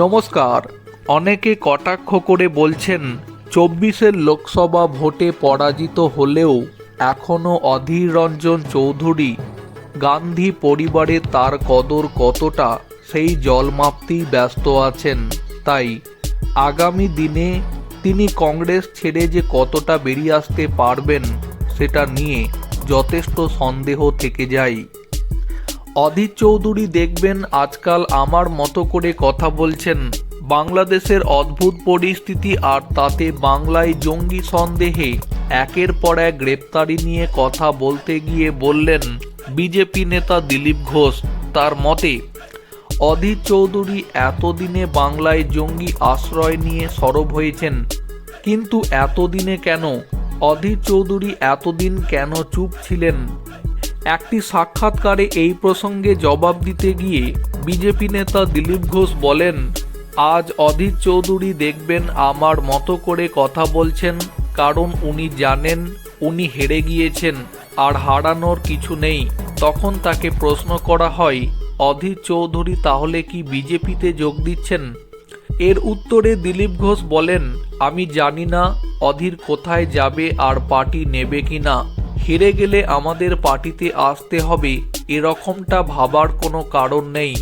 নমস্কার। অনেকে কটাক্ষ করে বলছেন, চব্বিশের লোকসভা ভোটে পরাজিত হলেও এখনও অধীর রঞ্জন চৌধুরী, গান্ধী পরিবারে তার কদর কতটা, সেই জল মাপতেই ব্যস্ত আছেন। তাই আগামী দিনে তিনি কংগ্রেস ছেড়ে যে কতটা বেরিয়ে আসতে পারবেন, সেটা নিয়ে যথেষ্ট সন্দেহ থেকে যায়। অধীর চৌধুরী দেখবেন আজকাল আমার মতো করে কথা বলছেন। বাংলাদেশের অদ্ভুত পরিস্থিতি আর তাতে বাংলায় জঙ্গি সন্দেহে একের পর এক গ্রেপ্তারি নিয়ে কথা বলতে গিয়ে বললেন বিজেপি নেতা দিলীপ ঘোষ। তার মতে, অধীর চৌধুরী এতদিনে বাংলায় জঙ্গি আশ্রয় নিয়ে সরব হয়েছেন, কিন্তু এতদিনে কেন? অধীর চৌধুরী এতদিন কেন চুপ ছিলেন? একটি সাক্ষাৎকারে এই প্রসঙ্গে জবাব দিতে গিয়ে বিজেপি নেতা দিলীপ ঘোষ বলেন, আজ অধীর চৌধুরী দেখবেন আমার মতো করে কথা বলছেন, কারণ উনি জানেন, উনি হেরে গিয়েছেন, আর হারানোর কিছু নেই। তখন তাকে প্রশ্ন করা হয়, অধীর চৌধুরী তাহলে কি বিজেপিতে যোগ দিচ্ছেন? এর উত্তরে দিলীপ ঘোষ বলেন, আমি জানি না, অধীর কোথায় যাবে আর পার্টি নেবে কিনা। হেরে গেলে আমাদের পার্টিতে আসতে হবে এরকমটা ভাবার কোনো কারণ নেই।